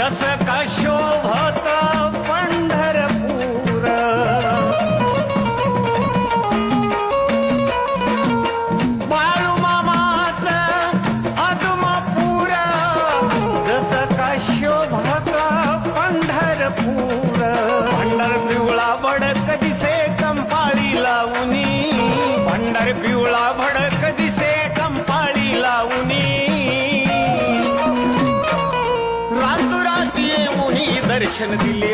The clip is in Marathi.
जस का शोभत पंढरपूर बाळूमामाच अदमपूर. जस का शोभत पंढरपूर. पंढर पिवळा बडक दिसे कंपाळी लावणी. पंढर पिवळा भडक দর্শন দিলে